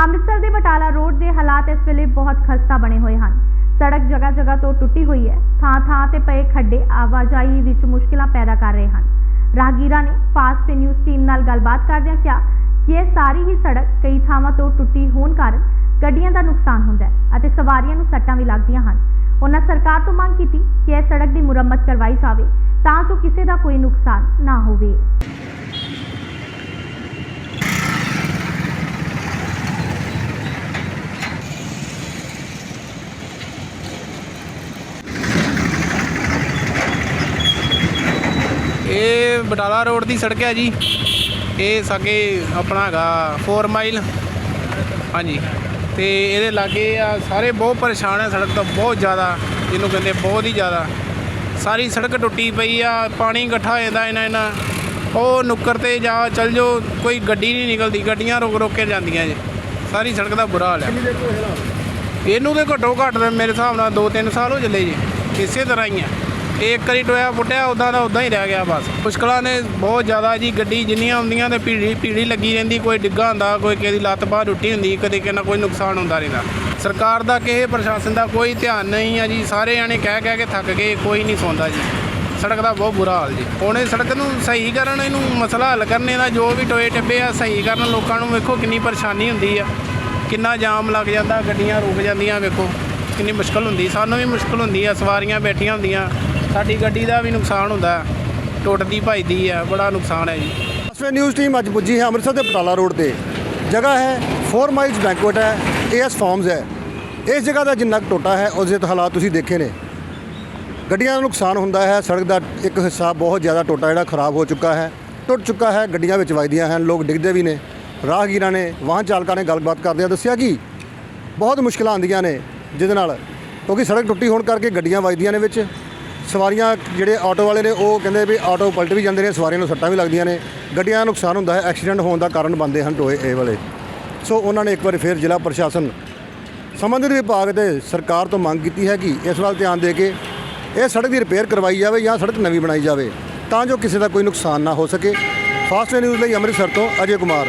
ਅੰਮ੍ਰਿਤਸਰ ਦੇ ਬਟਾਲਾ ਰੋਡ ਦੇ ਹਾਲਾਤ ਇਸ ਵੇਲੇ ਬਹੁਤ ਖਸਤਾ ਬਣੇ ਹੋਏ ਹਨ। ਸੜਕ ਜਗ੍ਹਾ ਜਗ੍ਹਾ ਤੋਂ ਟੁੱਟੀ ਹੋਈ ਹੈ। ਥਾਂ ਥਾਂ ਤੇ ਪਏ ਖੱਡੇ ਆਵਾਜਾਈ ਵਿੱਚ ਮੁਸ਼ਕਿਲਾਂ ਪੈਦਾ ਕਰ ਰਹੇ ਹਨ। ਰਾਹਗੀਰਾਂ ਨੇ ਫਾਸਟ ਨਿਊਜ਼ ਟੀਮ ਨਾਲ ਗੱਲਬਾਤ ਕਰਦਿਆਂ ਕਿਹਾ ਕਿ ਇਹ ਸਾਰੀ ਹੀ ਸੜਕ ਕਈ ਥਾਵਾਂ ਤੋਂ ਟੁੱਟੀ ਹੋਣ ਕਾਰਨ ਗੱਡੀਆਂ ਦਾ ਨੁਕਸਾਨ ਹੁੰਦਾ ਹੈ ਅਤੇ ਸਵਾਰੀਆਂ ਨੂੰ ਸੱਟਾਂ ਵੀ ਲੱਗਦੀਆਂ ਹਨ। ਉਹਨਾਂ ਸਰਕਾਰ ਤੋਂ ਮੰਗ ਕੀਤੀ ਕਿ ਇਹ ਸੜਕ ਦੀ ਮੁਰੰਮਤ ਕਰਵਾਈ ਜਾਵੇ ਤਾਂ ਜੋ ਕਿਸੇ ਦਾ ਕੋਈ ਨੁਕਸਾਨ ਨਾ ਹੋਵੇ ਇਹ ਬਟਾਲਾ ਰੋਡ ਦੀ ਸੜਕ ਹੈ ਜੀ। ਇਹ ਸਾਗੇ ਆਪਣਾ ਹੈਗਾ 4 ਮਾਈਲ ਹਾਂਜੀ। ਤੇ ਇਹਦੇ ਲਾਗੇ ਆ ਸਾਰੇ ਬਹੁਤ ਪਰੇਸ਼ਾਨ ਹੈ ਸੜਕ ਤੋਂ ਬਹੁਤ ਜ਼ਿਆਦਾ ਜਿਹਨੂੰ ਕਹਿੰਦੇ ਬਹੁਤ ਹੀ ਜ਼ਿਆਦਾ। ਸਾਰੀ ਸੜਕ ਟੁੱਟੀ ਪਈ ਆ ਪਾਣੀ ਇਕੱਠਾ ਹੋ ਜਾਂਦਾ ਇਹਨਾਂ ਇਹਨਾਂ। ਉਹ ਨੁੱਕਰ ਤੇ ਜਾ ਚੱਲ ਜੋ ਕੋਈ ਗੱਡੀ ਨਹੀਂ ਨਿਕਲਦੀ ਗੱਡੀਆਂ ਰੁਕ ਰੁਕ ਕੇ ਜਾਂਦੀਆਂ ਜੀ। ਸਾਰੀ ਸੜਕ ਦਾ ਬੁਰਾ ਹਾਲ ਹੈ ਇਹਨੂੰ ਤੇ ਘੱਟੋ ਘੱਟ ਮੇਰੇ ਹਿਸਾਬ ਨਾਲ 2-3 ਸਾਲ ਹੋ ਚੱਲੇ ਜੀ। ਇਸੇ ਤਰ੍ਹਾਂ ਹੀ ਆ। ਇਹ ਇੱਕ ਵਾਰੀ ਟੋਇਆ ਪੁੱਟਿਆ ਉਦਾਂ ਦਾ ਉਦਾਂ ਹੀ ਰਹਿ ਗਿਆ ਬਸ। ਮੁਸ਼ਕਲਾਂ ਨੇ ਬਹੁਤ ਜ਼ਿਆਦਾ ਜੀ, ਗੱਡੀ ਜਿੰਨੀਆਂ ਹੁੰਦੀਆਂ ਤੇ ਭੀੜੀ ਭੀੜੀ ਲੱਗੀ ਰਹਿੰਦੀ, ਕੋਈ ਡਿੱਗਾ ਹੁੰਦਾ, ਕੋਈ ਕਿਸੇ ਦੀ ਲੱਤ ਬਾਹਰ ਟੁੱਟੀ ਹੁੰਦੀ, ਕਦੇ ਕਿਸੇ ਨਾਲ ਕੋਈ ਨੁਕਸਾਨ ਹੁੰਦਾ ਰਹਿੰਦਾ। ਸਰਕਾਰ ਦਾ ਕਿਸੇ ਪ੍ਰਸ਼ਾਸਨ ਦਾ ਕੋਈ ਧਿਆਨ ਨਹੀਂ ਆ ਜੀ, ਸਾਰੇ ਜਾਣੇ ਕਹਿ ਕਹਿ ਕੇ ਥੱਕ ਗਏ, ਕੋਈ ਨਹੀਂ ਸੌਂਦਾ ਜੀ। ਸੜਕ ਦਾ ਬਹੁਤ ਬੁਰਾ ਹਾਲ ਜੀ। ਹੁਣ ਇਹ ਸੜਕ ਨੂੰ ਸਹੀ ਕਰਨ, ਇਹਨੂੰ ਮਸਲਾ ਹੱਲ ਕਰਨੇ ਦਾ ਜੋ ਵੀ ਟੋਏ ਟੱਬੇ ਆ, ਸਹੀ ਕਰਨ, ਲੋਕਾਂ ਨੂੰ ਵੇਖੋ ਕਿੰਨੀ ਪਰੇਸ਼ਾਨੀ ਹੁੰਦੀ ਆ। ਕਿੰਨਾ ਜਾਮ ਲੱਗ ਜਾਂਦਾ, ਗੱਡੀਆਂ ਰੁਕ ਜਾਂਦੀਆਂ, ਵੇਖੋ। ਕਿੰਨੀ ਮੁਸ਼ਕਲ ਹੁੰਦੀ, ਸਾਨੂੰ ਵੀ ਮੁਸ਼ਕਲ ਹੁੰਦੀ ਆ, ਸਵਾਰੀਆਂ ਬੈਠੀਆਂ ਹੁੰਦੀਆਂ। ਸਾਡੀ ਗੱਡੀ ਦਾ ਵੀ ਨੁਕਸਾਨ ਹੁੰਦਾ ਟੁੱਟਦੀ ਭਜਦੀ ਆ ਬੜਾ ਨੁਕਸਾਨ ਹੈ ਜੀ। ਅਸਵੇ ਨਿਊਜ਼ ਟੀਮ ਅੱਜ ਪੁੱਜੀ ਹੈ ਅੰਮ੍ਰਿਤਸਰ ਦੇ ਪਟਾਲਾ ਰੋਡ ਤੇ। ਜਗ੍ਹਾ ਹੈ 4 ਮਾਈਲਸ ਬੈਂਕੁਏਟ ਹੈ ਏਐਸ ਫਾਰਮਸ ਹੈ। ਇਸ ਜਗ੍ਹਾ ਦਾ ਜਿੰਨਾ ਕੁ ਟੋਟਾ ਹੈ, ਉਸ ਦੇ ਹਾਲਾਤ ਤੁਸੀਂ ਦੇਖੇ ਨੇ। ਗੱਡੀਆਂ ਦਾ ਨੁਕਸਾਨ ਹੁੰਦਾ ਹੈ, ਸੜਕ ਦਾ ਇੱਕ ਹਿੱਸਾ ਬਹੁਤ ਜ਼ਿਆਦਾ ਟੋਟਾ ਜਿਹੜਾ ਖਰਾਬ ਹੋ ਚੁੱਕਾ ਹੈ। ਟੁੱਟ ਚੁੱਕਾ ਹੈ, ਗੱਡੀਆਂ ਵਿੱਚ ਵੱਜਦੀਆਂ ਹਨ, ਲੋਕ ਡਿੱਗਦੇ ਵੀ ਨੇ। ਰਾਹਗੀਰਾਂ ਨੇ, ਵਾਹਨ ਚਾਲਕਾਂ ਨੇ ਗੱਲਬਾਤ ਕਰਦਿਆਂ ਦੱਸਿਆ ਕਿ ਬਹੁਤ ਮੁਸ਼ਕਲਾਂ ਆਉਂਦੀਆਂ ਨੇ, ਜਿਹਦੇ ਨਾਲ ਕਿਉਂਕਿ ਸੜਕ ਟੁੱਟੀ ਹੋਣ ਕਰਕੇ ਗੱਡੀਆਂ ਵੱਜਦੀਆਂ ਨੇ ਵਿੱਚ। ਸਵਾਰੀਆਂ ਜਿਹੜੇ ਆਟੋ ਵਾਲੇ ਨੇ, ਉਹ ਕਹਿੰਦੇ ਵੀ ਆਟੋ ਪਲਟ ਵੀ ਜਾਂਦੇ ਨੇ, ਸਵਾਰੀਆਂ ਨੂੰ ਸੱਟਾਂ ਵੀ ਲੱਗਦੀਆਂ ਨੇ। ਗੱਡੀਆਂ ਦਾ ਨੁਕਸਾਨ ਹੁੰਦਾ ਹੈ, ਐਕਸੀਡੈਂਟ ਹੋਣ ਦਾ ਕਾਰਨ ਬਣਦੇ ਹਨ ਟੋਏ ਇਹ ਵਾਲੇ। ਸੋ ਉਹਨਾਂ ਨੇ ਇੱਕ ਵਾਰ ਫਿਰ ਜ਼ਿਲ੍ਹਾ ਪ੍ਰਸ਼ਾਸਨ ਸੰਬੰਧਿਤ ਵਿਭਾਗ ਤੇ ਸਰਕਾਰ ਤੋਂ ਮੰਗ ਕੀਤੀ ਹੈ ਕਿ ਇਸ ਵੱਲ ਧਿਆਨ ਦੇ ਕੇ ਇਹ ਸੜਕ ਦੀ ਰਿਪੇਅਰ ਕਰਵਾਈ ਜਾਵੇ ਜਾਂ ਸੜਕ ਨਵੀਂ ਬਣਾਈ ਜਾਵੇ, ਤਾਂ ਜੋ ਕਿਸੇ ਦਾ ਕੋਈ ਨੁਕਸਾਨ ਨਾ ਹੋ ਸਕੇ। ਫਾਸਟ ਨਿਊਜ਼ ਲਈ ਅੰਮ੍ਰਿਤਸਰ ਤੋਂ ਅਜੇ ਕੁਮਾਰ।